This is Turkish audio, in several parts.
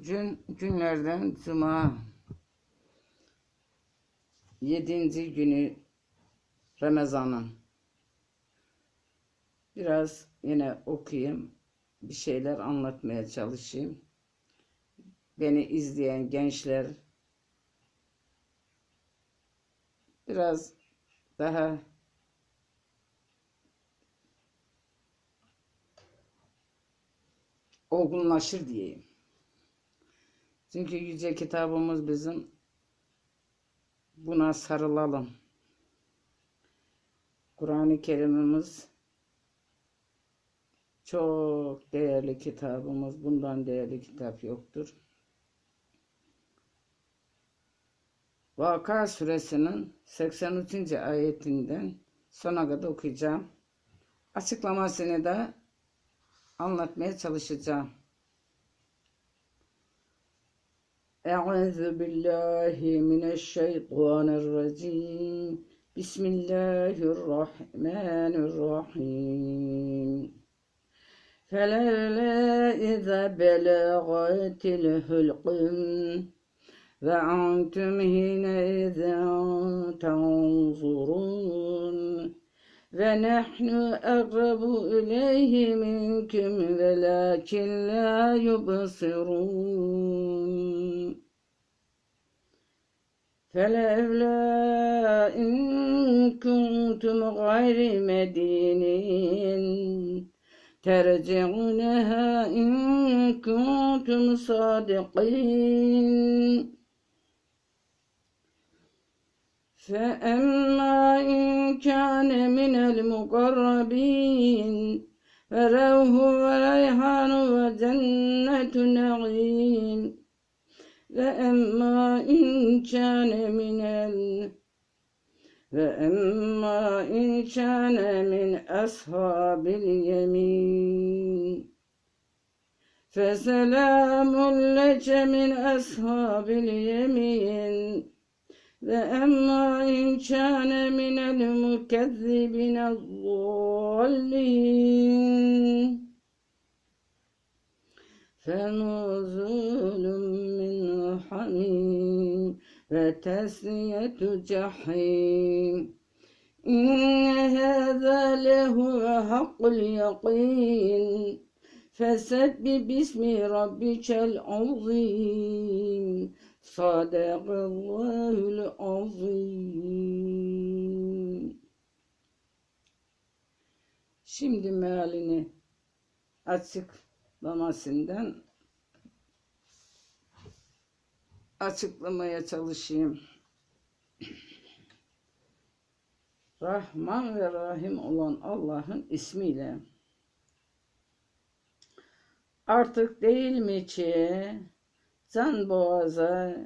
Bugün günlerden cuma. Yedinci günü Ramazan'ın. Biraz yine okuyayım. Bir şeyler anlatmaya çalışayım. Beni izleyen gençler biraz daha olgunlaşır diyeyim. Çünkü yüce kitabımız bizim buna sarılalım. Kur'an-ı Kerim'imiz çok değerli kitabımız. Bundan değerli kitap yoktur. Vaka suresinin 83. ayetinden sona kadar okuyacağım. Açıklamasını da anlatmaya çalışacağım. أعوذ بالله من الشيطان الرجيم. بسم الله الرحمن الرحيم. فلولا إذا بلغت الحلقم وأنتم حينئذ تنظرون. ونحن أقرب إليه منكم ولكن لا يبصرون. فلولا إن كنتم غير مدينين ترجعونها إن كنتم صادقين. فأما المقربين فروح وريحان وجنة نعيم. وأما إن كان من ال وأما إن كان من أصحاب اليمين. فسلام لك من أصحاب اليمين. وأما إن كان من المكذبين الضالين. فنزول من حميم وتسلية جحيم. إن هذا لهو حق اليقين. فسبح باسم ربك العظيم. Sadakallahul azim. Şimdi mealini açıklamasından açıklamaya çalışayım. Rahman ve Rahim olan Allah'ın ismiyle. Artık değil mi ki can boğaza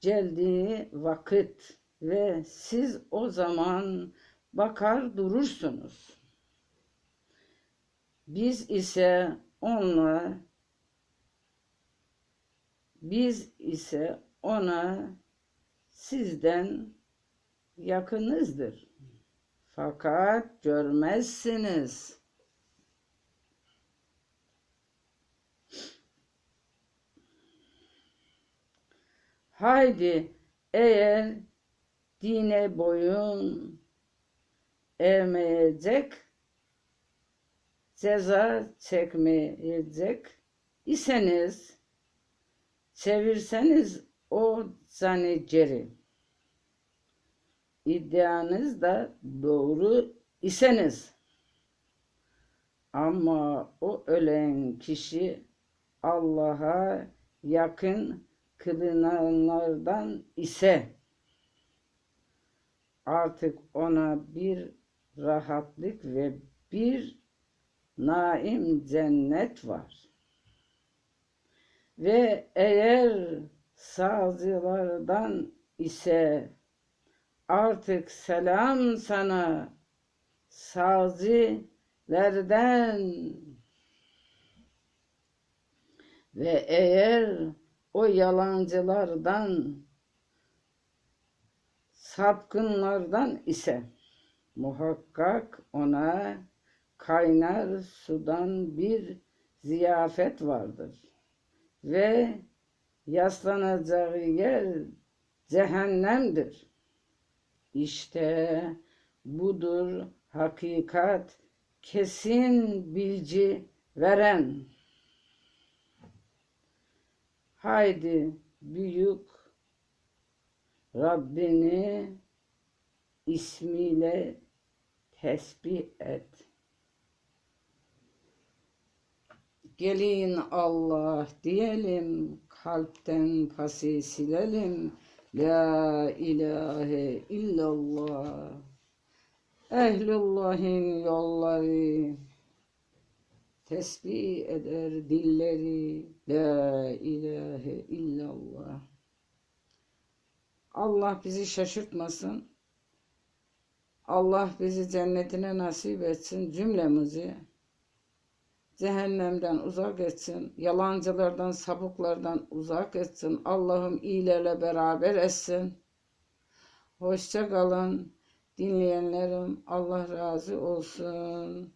geldiği vakit ve siz o zaman bakar durursunuz. Biz ise onunla biz ise ona sizden yakınızdır. Fakat görmezsiniz. Haydi eğer dine boyun eğmeyecek, ceza çekmeyecek iseniz, çevirseniz o zani geri. İddianız da doğru iseniz. Ama o ölen kişi Allah'a yakın kılınanlardan ise artık ona bir rahatlık ve bir naim cennet var. Ve eğer sazılardan ise artık selam sana sazilerden ve eğer o yalancılardan sapkınlardan ise muhakkak ona kaynar sudan bir ziyafet vardır. ve yaslanacağı yer cehennemdir. İşte budur hakikat kesin bilci veren. Haydi büyük Rabbini ismiyle tesbih et. Gelin Allah diyelim, kalpten pası silelim. La ilahe illallah. Ehlullah'ın yolları tesbih eder dilleri. La ilahe illallah. Allah bizi şaşırtmasın. Allah bizi cennetine nasip etsin cümlemizi. Cehennemden uzak etsin. Yalancılardan, sapıklardan uzak etsin. Allah'ım iyilerle beraber etsin. Hoşça kalın. Dinleyenlerim Allah razı olsun.